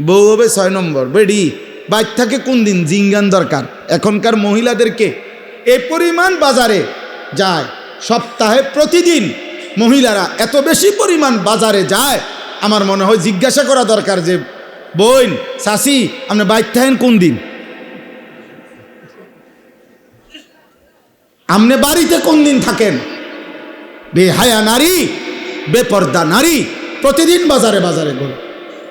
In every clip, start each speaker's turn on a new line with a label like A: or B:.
A: বউ হবে ছয় নম্বর। বেডি, বাইর থাকে কোন দিন? জিঙ্গান দরকার। এখনকার মহিলাদেরকে এ পরিমাণ বাজারে যায়। সপ্তাহে প্রতিদিন মহিলারা এত বেশি পরিমাণ বাজারে যায়। আমার মনে হয় জিজ্ঞাসা করা দরকার যে, বোন শাসি আপনি বাইর থাকেন কোন দিন? আপনি বাড়িতে কোন দিন থাকেন? বেহায়া নারী, বেপর্দা নারী, প্রতিদিন বাজারে বাজারে ঘুরে।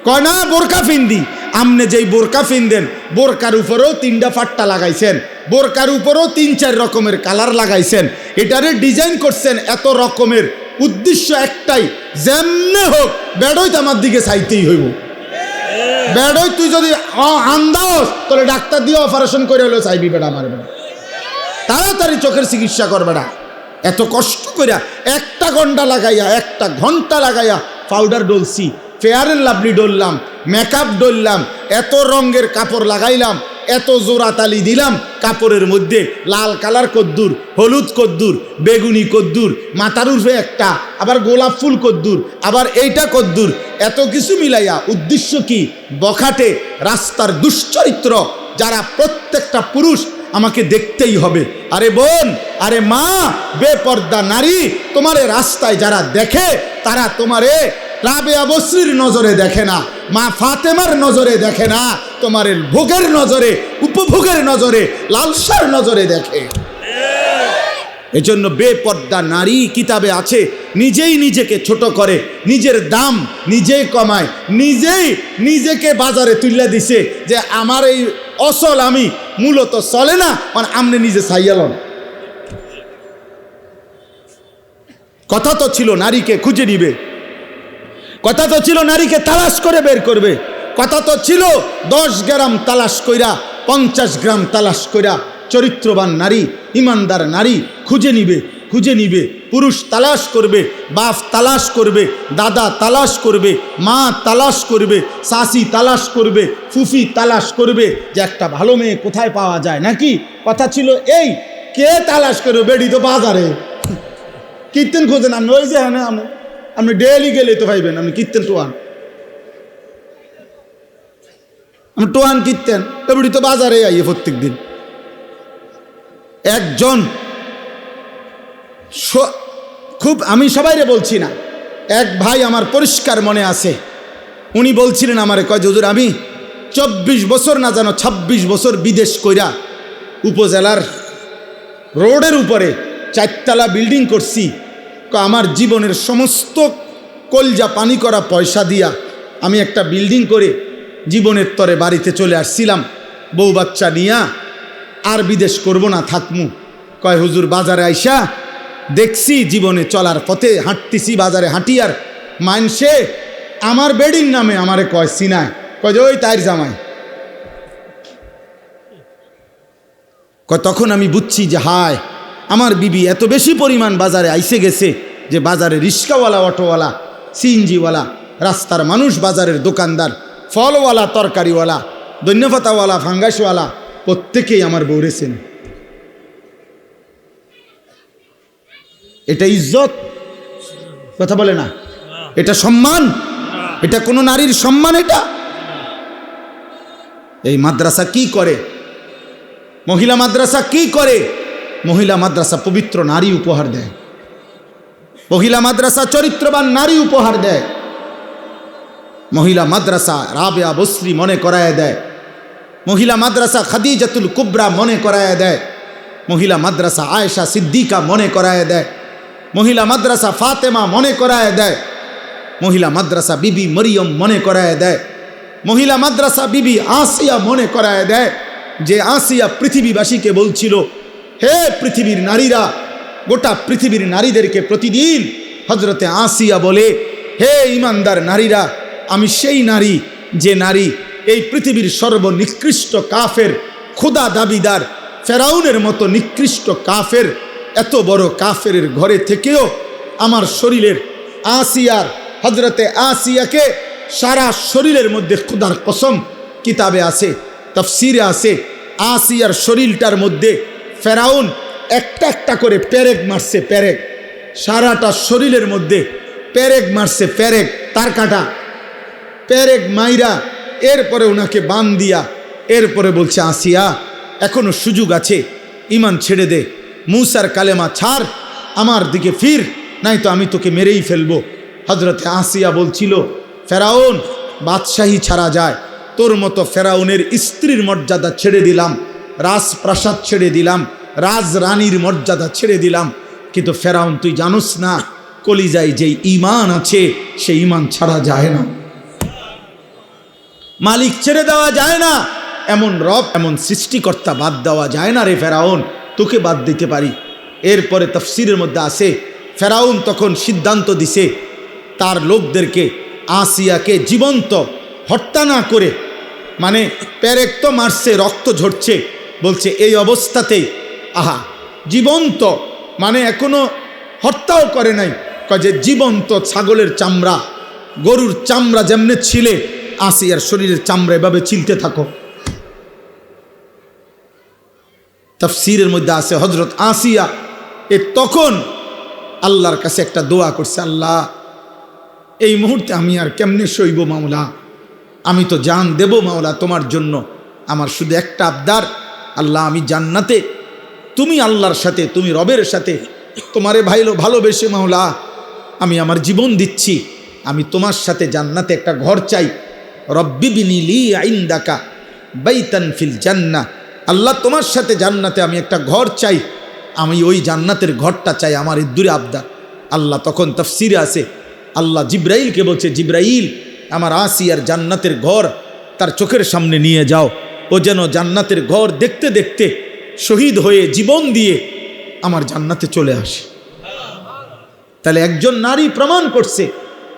A: কয়, না, বোরকা ফিন্দি। আমনে যেই বোরকা ফিনদেন, বোরকার উপরেও তিনটা ফাট্টা লাগাইছেন, বোরকার উপরেও তিন, চার রকমের কালার লাগাইছেন। এটারে ডিজাইন করছেন এত রকমের উদ্দেশ্য একটাই, যেমনে হোক, বেড়ই তো আমার দিকে চাইতেই হইব। বেড়ই তুই যদি আন্দাজ, তাহলে ডাক্তার দিয়ে অপারেশন করে হলেও চাইবি বেড়া আমার বেড়া তাড়াতাড়ি চোখের চিকিৎসা করবে না এত কষ্ট করিয়া একটা ঘণ্টা লাগাইয়া, একটা ঘণ্টা লাগাইয়া পাউডার ডলছি। ফেয়ার অ্যান্ড লাভলি ডললাম মেকআপ ডললাম, এত রঙের কাপড় লাগাইলাম, এত জোড়া তালি দিলাম, কাপড়ের মধ্যে লাল কালার কদ্দুর, হলুদ কদ্দুর, বেগুনি কদ্দুর, মাথার উর্ফে একটা, আবার গোলাপ ফুল কদ্দুর, আবার এইটা কদ্দুর, এত কিছু মিলাইয়া উদ্দেশ্য কি? বখাটে রাস্তার দুশ্চরিত্র, যারা প্রত্যেকটা পুরুষ আমাকে দেখতেই হবে। আরে বোন, আরে মা, বেপর্দা নারী, তোমারে রাস্তায় যারা দেখে, তারা তোমারে রাবে অবশ্রীর নজরে দেখে না, মা ফাতেমার নজরে দেখে না, তোমার ভোগের নজরে, উপভোগের নজরে, লালসার নজরে দেখে। এজন্য বেপর্দা নারী কিতাবে আছে, নিজেই নিজেকে ছোট করে, নিজের দাম নিজেই কমায়, নিজেই নিজেকে বাজারে তুলে দিছে যে আমার এই অসল আমি মূলত চলে না মানে আমনে নিজে সাইয়ালন কথা তো ছিল, নারীকে খুঁজে নিবে। কথা তো ছিল নারীকে তালাশ করে বের করবে। কথা তো ছিল দশ গ্রাম তালাশ কইরা, পঞ্চাশ গ্রাম তালাশ কইরা চরিত্রবান নারী, ইমানদার নারী খুঁজে নিবে খুঁজে নিবে। পুরুষ তালাশ করবে, বাপ তালাশ করবে, দাদা তালাশ করবে, মা তালাশ করবে, শাশি তালাশ করবে, ফুফি তালাশ করবে। যে একটা ভালো মেয়ে কোথায় পাওয়া যায় নাকি? কথা ছিল এই, কে তালাশ করবে বেড়ি তো বাজারে? কীর্তন খোঁজেন না ওই যে হ্যাঁ আপনি আপনি ডেলি গেলে তো পাইবেন আপনি কীর্তন টোয়ান। আমি টোয়ান কীর্তেন এবারে তো বাজারে আইয়ে প্রত্যেক দিন একজন খুব আমি সবাইরে বলছি না এক ভাই আমার পরিষ্কার মনে আছে। উনি বলছিলেন আমারে কয় যে, হুজুর আমি চব্বিশ বছর না জানো ২৬ বছর বিদেশ কইরা উপজেলার রোডের উপরে চারতলা বিল্ডিং করছি। আমার জীবনের সমস্ত কলজা পানি করা পয়সা দিয়া আমি একটা বিল্ডিং করে জীবনের তরে বাড়িতে চলে আসছিলাম। বউ বাচ্চা নিয়া আর বিদেশ করব না, থাকমু। কয়, হুজুর, বাজারে আইসা, দেখছি জীবনে চলার পথে হাঁটতেছি, বাজারে হাঁটিয়ার মানসে আমার বেডির নামে আমারে কয়, সিনায়। কয় যে, ওই তাইর জামাই। কয়, তখন আমি বুঝছি যে, হায় আমার বিবি এত বেশি পরিমাণ বাজারে আইসে গেছে যে বাজারে রিক্সাওয়ালা অটোওয়ালা, সিএনজিওয়ালা, রাস্তার মানুষ, বাজারের দোকানদার, ফলওয়ালা, তরকারিওয়ালা ধন্যপাতাওয়ালা ফাঙ্গাসওয়ালা, প্রত্যেকেই আমার বৌরেছেন এটা ইজ্জত? কথা বলে না। এটা সম্মান? এটা কোনো নারীর সম্মান এটা? এই মাদ্রাসা কি করে? মহিলা মাদ্রাসা কি করে? মহিলা মাদ্রাসা পবিত্র নারী উপহার দেয়। মহিলা মাদ্রাসা চরিত্রবান নারী উপহার দেয়। মহিলা মাদ্রাসা রাবেয়া বসরি মনে করায় দেয়। মহিলা মাদ্রাসা খাদিজাতুল কুবরা মনে করায় দেয়। মহিলা মাদ্রাসা আয়েশা সিদ্দিকা মনে করায় দেয়। মহিলা মাদ্রাসা ফাতেমা মনে করায় দেয়। মহিলা মাদ্রাসা বিবি মরিয়ম মনে করায় দেয়। মহিলা মাদ্রাসা বিবি আসিয়া মনে করায় দেয়। যে আসিয়া পৃথিবীবাসীকে বলছিল হে পৃথিবীর নারীরা, গোটা পৃথিবীর নারীদেরকে প্রতিদিন হজরতে আসিয়া বলে, হে ইমানদার নারীরা, আমি সেই নারী যে নারী এই পৃথিবীর সর্বনিকৃষ্ট কাফের, খোদা দাবিদার, ফেরাউনের মতো নিকৃষ্ট কাফের, এত বড় কাফের ঘরে থেকেও আমার শরীরের আসিয়ার হজরতে আসিয়াকে সারা শরীরের মধ্যে খুদার কসম কিতাবে আছে, তফসিরে আছে, আসিয়ার শরীরটার মধ্যে ফেরাউন একটা একটা করে প্যারেক মারছে প্যারেক সারাটা শরীরের মধ্যে প্যারেক মারছে প্যারেক তার কাটা। প্যারেক মাইরা এরপরে ওনাকে বান দিয়া এরপরে বলছে, আসিয়া, এখনও সুযোগ আছে ইমান ছেড়ে দে। মুসার কালেমা ছাড়, আমার দিকে ফির নাই তো আমি তোকে মেরেই ফেলব। হজরতে আসিয়া বলছিল, ফেরাউন, বাদশাহী ছাড়া যায়। তোর মতো ফেরাউনের স্ত্রীর মর্যাদা ছেড়ে দিলাম। রাজপ্রাসাদ ছেড়ে দিলাম রাজ রানীর মর্যাদা ছেড়ে দিলাম। কিন্তু ফেরাউন, তুই জানোস না, কলিজায় যেই ইমান আছে, সেই ইমান ছাড়া যায় না। মালিক ছেড়ে দেওয়া যায় না, এমন রব, এমন সৃষ্টিকর্তা বাদ দেওয়া যায় না রে ফেরাউন, তোকে বাদ দিতে পারি। এরপরে তফসিরের মধ্যে আসে, ফেরাউন তখন সিদ্ধান্ত দিছে, তার লোকদেরকে আসিয়াকে জীবন্ত হত্যা না করে মানে প্যারেক তো মারছে, রক্ত ঝরছে বলছে, এই অবস্থাতেই, আহা, জীবন্ত মানে এখনও হত্যাও করে নাই। যে, জীবন্ত ছাগলের চামড়া, গরুর চামড়া যেমনে ছিলে আসিয়ার শরীরের চামড়া এভাবে ছিলতে থাকো। তফসিরের মধ্যে আছে হজরত আসিয়া, এ তখন আল্লাহর কাছে একটা দোয়া করছে, আল্লাহ, এই মুহূর্তে আমি আর কেমনে সইব মাওলা? আমি তো জান দেব মাওলা তোমার জন্য। আমার শুধু একটা আবদার আল্লাহ, আমি জান্নাতে। তুমি আল্লাহর সাথে, তুমি রবের সাথে। তোমারে ভাইলো, ভালোবেসে মাওলা। আমি আমার জীবন দিচ্ছি। আমি তোমার সাথে জান্নাতে একটা ঘর চাই। রব্বি বিনিলি আইন্দাকা বাইতান ফিল জান্না আল্লাহ, তোমার সাথে জান্নাতে আমি একটা ঘর চাই। আমি ওই জান্নাতের ঘরটা চাই আমার এই দূরে আবদার আল্লাহ, তখন তফসিরে আছে। আল্লাহ জিব্রাইলকে বলছে, জিব্রাইল, আমার আসিয়ার জান্নাতের ঘর তার চোখের সামনে নিয়ে যাও। ও যেন জান্নাতের ঘর দেখতে দেখতে শহীদ হয়ে জীবন দিয়ে আমার জান্নাতে চলে আসে। তাহলে একজন নারী প্রমাণ করছে,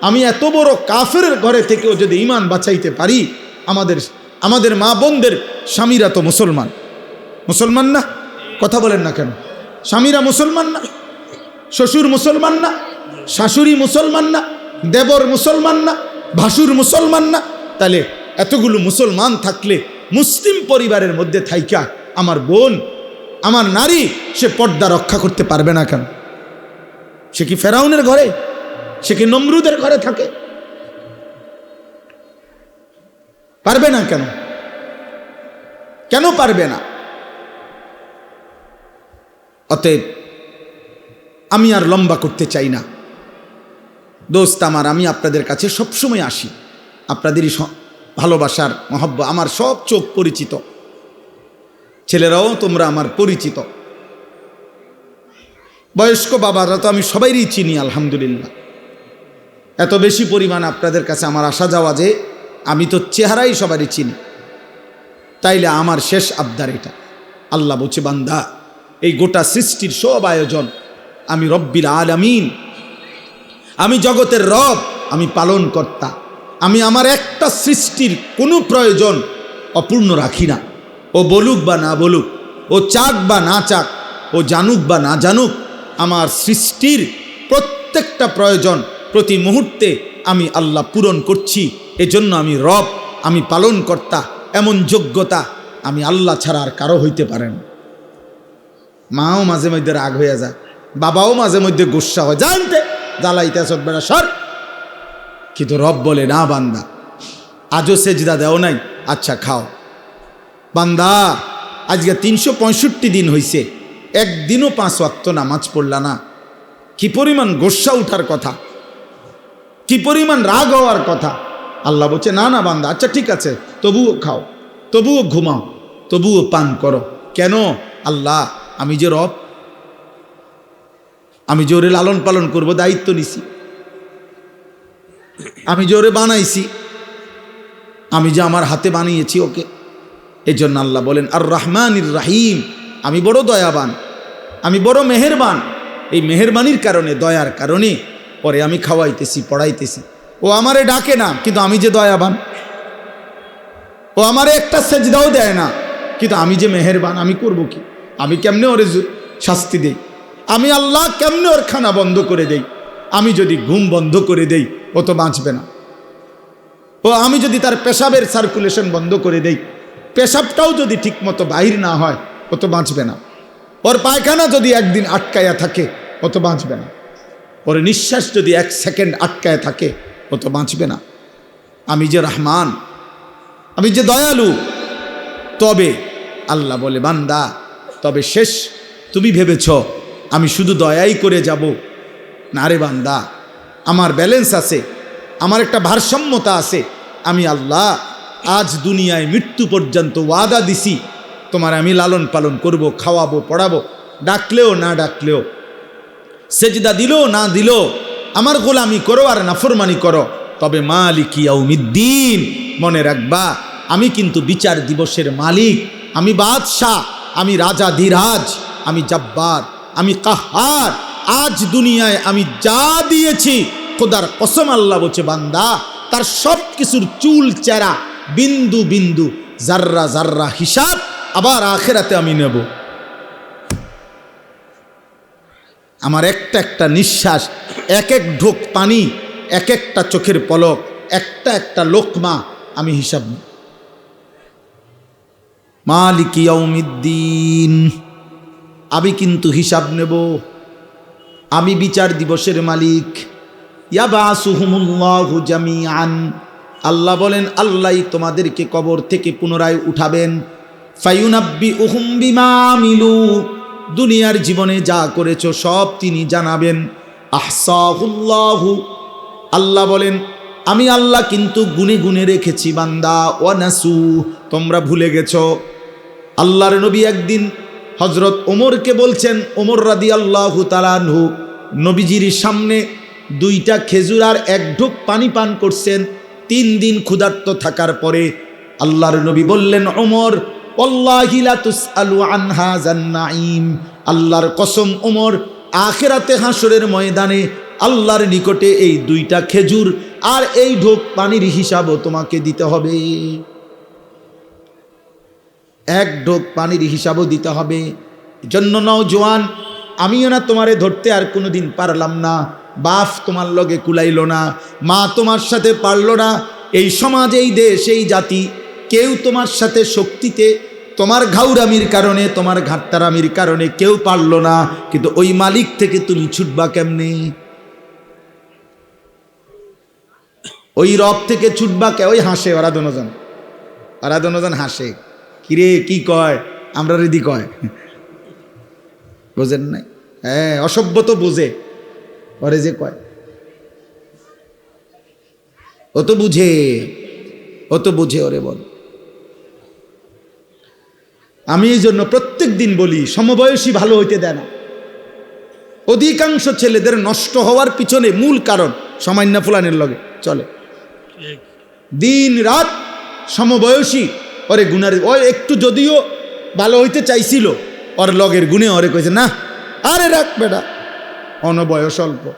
A: আমি এত বড় কাফের ঘরে থেকেও যদি ইমান বাঁচাইতে পারি, আমাদের আমাদের মা বোনদের স্বামীরা তো মুসলমান। মুসলমান না? কথা বলেন না কেন? স্বামীরা মুসলমান না? শ্বশুর মুসলমান না? শাশুড়ি মুসলমান না? দেবর মুসলমান না? ভাসুর মুসলমান না? তাহলে এতগুলো মুসলমান থাকলে মুসলিম পরিবারের মধ্যে থাইকা আমার বোন, আমার নারী, সে পর্দা রক্ষা করতে পারবে না কেন? সে কি ফেরাউনের ঘরে? সে কি নমরুদের ঘরে থাকে? পারবে না কেন? কেন পারবে না? অতএব আমি আর লম্বা করতে চাই না। দোস্ত আমার, আমি আপনাদের কাছে সবসময় আসি। আপনাদেরই ভালোবাসার, মহব্ব আমার সব চোখ পরিচিত। ছেলেরাও তোমরা আমার পরিচিত। বয়স্ক বাবারা তো আমি সবাইরই চিনি, আলহামদুলিল্লাহ। এত বেশি পরিমাণ আপনাদের কাছে আমার আসা যাওয়া যে আমি তো চেহারাই সবারই চিনি। তাইলে আমার শেষ আবদার এটা। আল্লাহ বলছে, বান্দা, এই গোটা সৃষ্টির সব আয়োজন আমি রব্বিল আলামিন। আমি জগতের রব, আমি পালন কর্তা আমি আমার একটা সৃষ্টির কোনো প্রয়োজন অপূর্ণ রাখি না। ও বলুক বা না বলুক, ও চাক বা না চাক, ও জানুক বা না জানুক, আমার সৃষ্টির প্রত্যেকটা প্রয়োজন প্রতি মুহূর্তে আমি আল্লাহ পূরণ করছি। এজন্য আমি রব, আমি পালন কর্তা এমন যোগ্যতা আমি আল্লাহ ছাড়া আর কারও হইতে পারেন। মাও মাঝে মধ্যে রাগ হয়ে যায়, বাবাও মাঝে মধ্যে গুসা হয়। জানতে জ্বালাইতে বেড়া, সর। কিন্তু রব বলে, না বান্দা, আজও সেজদা দেও নাই। আচ্ছা খাও। বান্দা, আজকে তিনশো পঁয়ষট্টি দিন হইছে, একদিনও পাঁচ ওয়াক্ত নামাজ পড়লা না। কি পরিমাণ গোসা উঠার কথা, কি পরিমাণ রাগ হওয়ার কথা। আল্লাহ বলছে, না না বান্দা আচ্ছা ঠিক আছে, তবুও খাও, তবুও ঘুমাও, তবুও পান করো। কেন? আল্লাহ, আমি যে রব, আমি জোরে লালন পালন করব, দায়িত্ব নিছি। আমি জোরে বানাইছি। আমি যে আমার হাতে বানিয়েছি ওকে। এই জন্য আল্লাহ বলেন আর রহমানির রাহিম, আমি বড় দয়াবান, আমি বড় মেহেরবান। এই মেহেরবানির কারণে, দয়ার কারণে পরে আমি খাওয়াইতেছি, পড়াইতেছি। ও আমারে ডাকে না, কিন্তু আমি যে দয়াবান। ও আমারে একটা সেজদাও দেয় না, কিন্তু আমি যে মেহেরবান, আমি করব কি? আমি কেমনে ওরে শাস্তি দেই? আমি আল্লাহ কেমনে ওর খানা বন্ধ করে দেই? আমি যদি ঘুম বন্ধ করে দেই ও তো বাঁচবে না। ও, আমি যদি তার পেশাবের সার্কুলেশন বন্ধ করে দেই, পেশাবটাও যদি ঠিকমতো বাহির না হয়, ও তো বাঁচবে না। ওর পায়খানা যদি একদিন আটকায়া থাকে, ও তো বাঁচবে না। ওর নিঃশ্বাস যদি এক সেকেন্ড আটকায় থাকে, ও তো বাঁচবে না। আমি যে রহমান, আমি যে দয়ালু, তবে আল্লাহ বলে, বান্দা, তবে শেষ। তুমি ভেবেছ, আমি শুধু দয়াই করে যাব? না রে বান্দা। আমার ব্যালেন্স আছে, আমার একটা ভারসাম্যতা আছে, আমি আল্লাহ আজ দুনিয়ায় মৃত্যু পর্যন্ত ওয়াদা দিছি, তোমার আমি লালন পালন করব, খাওয়াবো, পড়াবো, ডাকলেও না ডাকলেও, সেজদা দিল না দিল আমার গোলামি করো আর নাফরমানি করো, তবে মালিক ইয়াউমিদ্দিন, মনে রাখবা, আমি কিন্তু বিচার দিবসের মালিক, আমি বাদশাহ, আমি রাজা ধীরাজ, আমি জব্বার, আমি কাহার, আজ দুনিয়ায় আমি যা দিয়েছি খোদার কসম আল্লাহ বলছে, বান্দা, তার সব কিছুর চুল, চেরা, বিন্দু বিন্দু, জাররা জাররা হিসাব আবার আখেরাতে আমি নেব। আমার একটা একটা নিঃশ্বাস, এক এক ঢোক পানি, এক একটা চোখের পলক, একটা একটা লোকমা আমি হিসাব নিই। মালিক ইয়াউমিদ্দিন, আমি কিন্তু হিসাব নেব। আমি বিচার দিবসের মালিক। ইয়াবাসুহুমুল্লাহু আল্লাহ বলেন আল্লাহই তোমাদেরকে কবর থেকে পুনরায় উঠাবেন। ফায়ুনাব্বি উহুম বিমা মিলু দুনিয়ার জীবনে যা করেছ সব তিনি জানাবেন। আহসাহুল্লাহু। আল্লাহ বলেন, আমি আল্লাহ কিন্তু গুনে গুনে রেখেছি, বান্দা, ওয়ানাসু, তোমরা ভুলে গেছ। আল্লাহর নবী একদিন হজরত ওমরকে বলছেন, ওমর রাদি আল্লাহ তালানহু নবীজির সামনে দুইটা খেজুর আর এক ঢোক পানি পান করছেন। তিন দিন ক্ষুধার্ত থাকার পরে আল্লাহর নবী বললেন, ওমর আল্লাহর কসম, ওমর, আখেরাতে হাসরের ময়দানে আল্লাহর নিকটে এই দুইটা খেজুর আর এই ঢোক পানির হিসাবও তোমাকে দিতে হবে। এক ঢোক পানির হিসাবও দিতে হবে। জন্য নও জোয়ান, আমিও না তোমারে ধরতে আর কোনোদিন পারলাম না। বাপ তোমার লগে কুলাইল না, মা তোমার সাথে পারল না। এই সমাজ, এই দেশ, এই জাতি, কেউ তোমার সাথে শক্তিতে, তোমার ঘাউরামির কারণে, তোমার ঘাটতারামির কারণে কেউ পারল না। কিন্তু ওই মালিক থেকে তুমি ছুটবা কেমনে? ওই রব থেকে ছুটবা কে? ওই হাসে, ওরা দনোজন হাসে। কিরে, কি কয়? আমরা রেদি কয়? বোঝেন নাই? হ্যাঁ অসভ্য তো বোঝে। ওরে যে কয় ও তো বুঝে ও তো বুঝে ওরে বল আমি এই জন্য প্রত্যেক দিন বলি সমবয়সী ভালো হইতে দেয় না। অধিকাংশ ছেলেদের নষ্ট হওয়ার পিছনে মূল কারণ সামান্য ফুলানের লগে। চলে। দিন রাত সমবয়সী ওরে গুনার ও একটু যদিও ভালো হইতে চাইছিল ওর লগের গুণে ওরে কইছে না আরে রাখ বেটা। অনবয়স অল্প।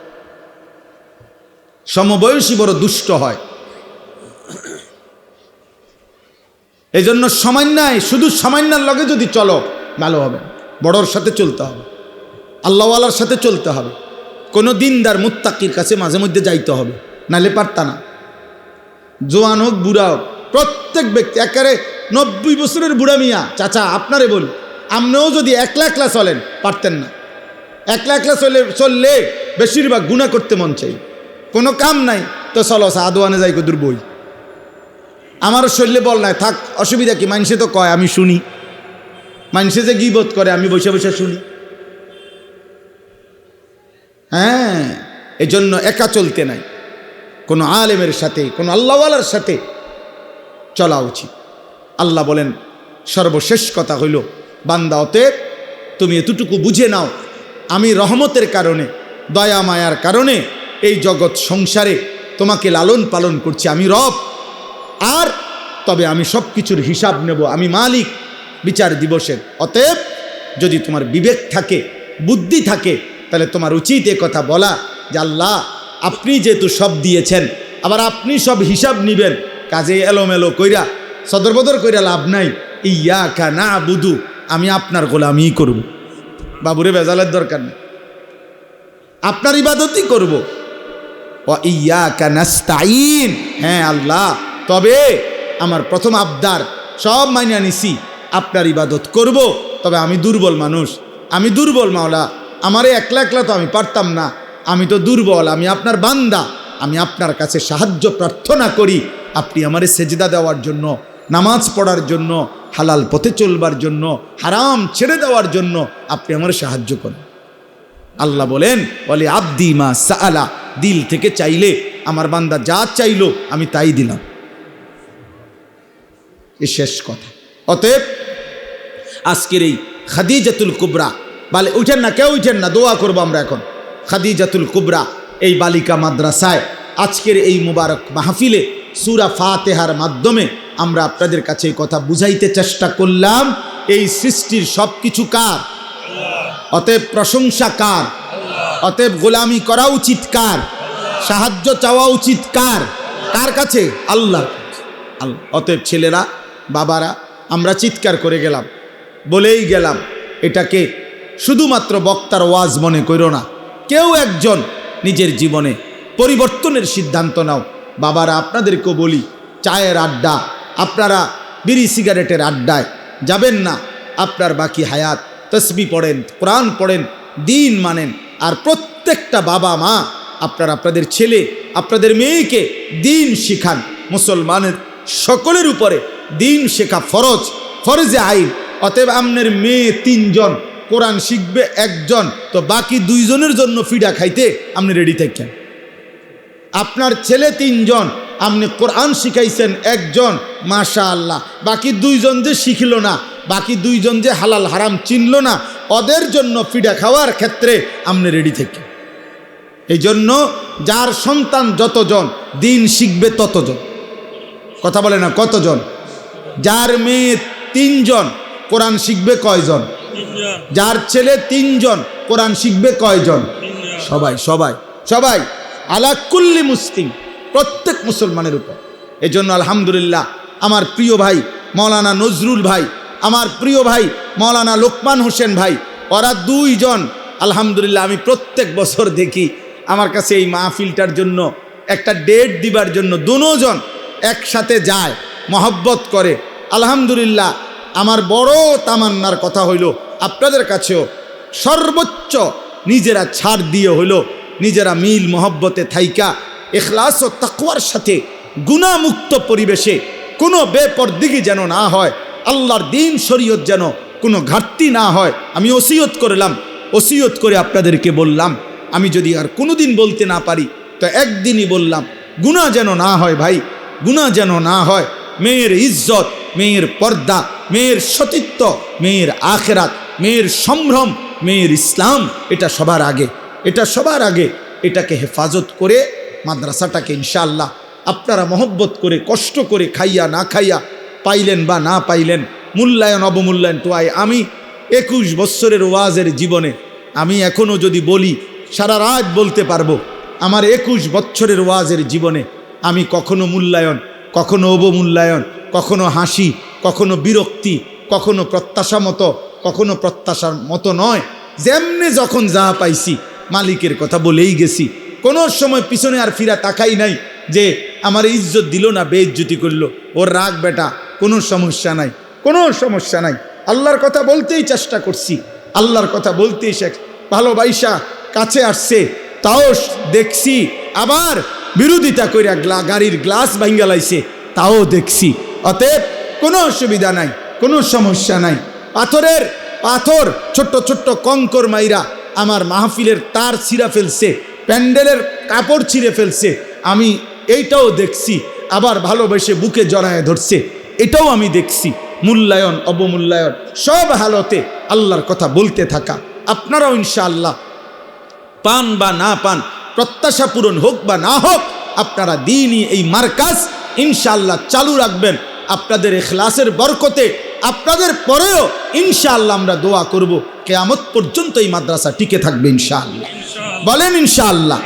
A: সমবয়সী বড় দুষ্ট হয়। এই জন্য সামান্যায়, শুধু সামান্যার লগে যদি চলো, ভালো হবে। বড়র সাথে চলতে হবে। আল্লাহওয়ালার সাথে চলতে হবে। কোনো দিনদার মুত্তাকির কাছে মাঝে মধ্যে যাইতে হবে। নালে পারতা না। জোয়ান হোক, বুড়া হোক, প্রত্যেক ব্যক্তি, একেবারে নব্বই বছরের বুড়া মিয়া, চাচা, আপনারে বলি আপনিও যদি একলা একলা চলেন, পারতেন না। একলা একলা চলে, চললে বেশিরভাগ গুণা করতে মন চাই। কোনো কাম নাই, তো চলো আদোয়ানে যাই কদুর বই। আমারও শরীরে বল নাই, থাক, অসুবিধা কি? মানুষে তো কয়, আমি শুনি। মানুষে যে গিবোধ করে, আমি বসে বসে শুনি। হ্যাঁ এজন্য একা চলতে নাই। কোনো আলেমের সাথে, কোনো আল্লাহওয়ালার সাথে চলা উচিত। আল্লাহ বলেন, সর্বশেষ কথা হইল, বান্দা অতএব তুমি এতটুকু বুঝে নাও আমি রহমতের কারণে, দয়া মায়ার কারণে এই জগৎ সংসারে তোমাকে লালন পালন করছি আমি রব। আর তবে আমি সব কিছুর হিসাব নেব, আমি মালিক বিচার দিবসের। অতএব যদি তোমার বিবেক থাকে, বুদ্ধি থাকে, তাহলে তোমার উচিত এ কথা বলা যে আল্লাহ, আপনি যেহেতু সব দিয়েছেন, আবার আপনি সব হিসাব নিবেন, কাজে এলোমেলো কইরা, সদরবদর কইরা লাভ নাই। ইয়া কা না বুধু, আমি আপনার গোলামি করব। বাবুরে বেজালের দরকার নেই। আপনার ইবাদতই করব। ইয়া হ্যাঁ আল্লাহ। তবে আমার প্রথম আবদার সব মাইনা নিছি, আপনার ইবাদত করব। তবে আমি দুর্বল মানুষ। আমি দুর্বল মাওলা। আমারে একলা একলা তো আমি পারতাম না। আমি তো দুর্বল, আমি আপনার বান্দা। আমি আপনার কাছে সাহায্য প্রার্থনা করি। আপনি আমারে সেজদা দেওয়ার জন্য, নামাজ পড়ার জন্য হালাল পথে চলবার জন্য, হারাম ছেড়ে দেওয়ার জন্য আপনি আমার সাহায্য করেন। আল্লাহ বলেন বলে আব্দি মা সাআলা দিল থেকে চাইলে, আমার বান্দা যা চাইলো আমি তাই দিলাম। এ শেষ কথা। অতএব, আজকের এই খাদিজাতুল কুবরা, বালে উঠেন না, কেউ উঠেন না, দোয়া করব আমরা এখন। খাদিজাতুল কুবরা, এই বালিকা মাদ্রাসায় আজকের এই মুবারক মাহফিলে সুরা ফাতেহার মাধ্যমে আমরা আপনাদের কাছে এই কথা বুঝাইতে চেষ্টা করলাম, এই সৃষ্টির সব কিছু কার? অতএব প্রশংসা কার? অতএব গোলামি করা উচিত কার? সাহায্য চাওয়া উচিত কার? কার কাছে? আল্লাহ আল্লাহ। অতএব ছেলেরা, বাবারা, আমরা চিৎকার করে গেলাম, বলেই গেলাম, এটাকে শুধুমাত্র বক্তার ওয়াজ মনে করো না। কেউ একজন নিজের জীবনে পরিবর্তনের সিদ্ধান্ত নাও। বাবারা আপনাদেরকেও বলি, চায়ের আড্ডা, আপনারা বিড়ি সিগারেটের আড্ডায় যাবেন না, আপনার বাকি হায়াত, তসবি পড়েন, কোরআন পড়েন, দিন মানেন, আর প্রত্যেকটা বাবা মা, আপনার আপনাদের ছেলে, আপনাদের মেয়েকে দিন শিখান। মুসলমানের সকলের উপরে দিন শেখা ফরজ, ফরজে আইন। অতএব আপনার মেয়ে তিনজন, কোরআন শিখবে একজন, তো বাকি দুইজনের জন্য ফিডা খাইতে আপনি রেডি থাকেন। আপনার ছেলে তিনজন আপনি কোরআন শিখাইছেন একজন মাশা আল্লাহ বাকি দুইজন যে শিখিল না বাকি দুইজন যে হালাল হারাম চিনল না ওদের জন্য ফিডা খাওয়ার ক্ষেত্রে আপনি রেডি থাকেন এই জন্য যার সন্তান যতজন দিন শিখবে ততজন। কথা বলে না কতজন? যার মেয়ে তিনজন কোরআন শিখবে কয়জন? যার ছেলে তিনজন কোরআন শিখবে কয়জন? সবাই সবাই সবাই। আলাকুল্লি মুসলিম, প্রত্যেক মুসলমানের উপর। এই জন্য আলহামদুলিল্লাহ, আমার প্রিয় ভাই মৌলানা নজরুল ভাই, আমার প্রিয় ভাই মৌলানা লোকমান হোসেন ভাই, ওরা দুইজন, আলহামদুলিল্লাহ, আমি প্রত্যেক বছর দেখি আমার কাছে এই মাহফিলটার জন্য, একটা ডেট দিবার জন্য দুজন একসাথে যায়, মহব্বত করে। আলহামদুলিল্লাহ, আমার বড় তামান্নার কথা হইল, আপনাদের কাছেও সর্বোচ্চ নিজেরা ছাড় দিয়ে হইল নিজেরা মিল মহব্বতে থাইকা, এখলাস ও তাকুয়ার সাথে গুণামুক্ত পরিবেশে কোনো বেপরদিগি যেন না হয়, আল্লাহর দিন শরীয়ত যেন কোনো ঘাটতি না হয়। আমি ওসিয়ত করলাম, ওসিয়ত করে আপনাদেরকে বললাম, আমি যদি আর কোনো দিন বলতে না পারি, তো একদিনই বললাম, গুণা যেন না হয় ভাই, গুণা যেন না হয়, মেয়ের ইজ্জত, মেয়ের পর্দা, মেয়ের সতীত্ব, মেয়ের আখেরাত, মেয়ের সম্ভ্রম, মেয়ের ইসলাম, এটা সবার আগে। এটা সবার আগে এটাকে হেফাজত করে মাদ্রাসাটাকে ইনশাআল্লাহ আপনারা মহব্বত করে, কষ্ট করে খাইয়া না খাইয়া, পাইলেন বা না পাইলেন, মূল্যায়ন অবমূল্যায়ন টোয়াই আমি একুশ বৎসরের ওয়াজের জীবনে, আমি এখনও যদি বলি, সারা রাত বলতে পারব, আমার একুশ বৎসরের ওয়াজের জীবনে আমি কখনো মূল্যায়ন, কখনো অবমূল্যায়ন, কখনো হাসি, কখনো বিরক্তি, কখনো প্রত্যাশা মতো কখনো প্রত্যাশার মতো নয়, যেমনে যখন যা পাইছি মালিকের কথা বলেই গেছি। কোনো সময় পিছনে আর ফিরা তাকাই নাই যে আমার ইজ্জত দিল না, বেইজ্জতি করল। ওর রাগ বেটা, কোনো সমস্যা নাই। কোনো সমস্যা নাই। আল্লাহর কথা বলতেই চেষ্টা করছি। আল্লাহর কথা বলতেই শেখ ভালোবাইসা কাছে আসছে। তাও দেখছি, আবার বিরোধিতা কইরা গাড়ির গ্লাস ভাঙ্গা লাইছে। তাও দেখছি। অতএব কোনো অসুবিধা নাই, কোনো সমস্যা নাই। পাথরের পাথর, ছোট্ট ছোট্ট কঙ্কর মাইরা আমার মাহফিলের তার ছিঁড়া ফেলছে, প্যান্ডেলের কাপড় ছিঁড়ে ফেলছে, আমি এইটাও দেখছি, আবার ভালোবেসে বুকে জড়ায় ধরছে, এটাও আমি দেখছি, মূল্যায়ন, অবমূল্যায়ন, সব হালতে আল্লাহর কথা বলতে থাকা, আপনারাও ইনশাআল্লাহ পান বা না পান, প্রত্যাশা পূরণ হোক বা না হোক, আপনারা দিনই এই মার্কাজ ইনশাআল্লাহ চালু রাখবেন, আপনাদের এখলাসের বরকতে আপনাদের পরেও ইনশাআল্লাহ আমরা দোয়া করব। কেয়ামত পর্যন্ত এই মাদ্রাসা টিকে থাকবে ইনশাআল্লাহ। বলেন ইনশাআল্লাহ।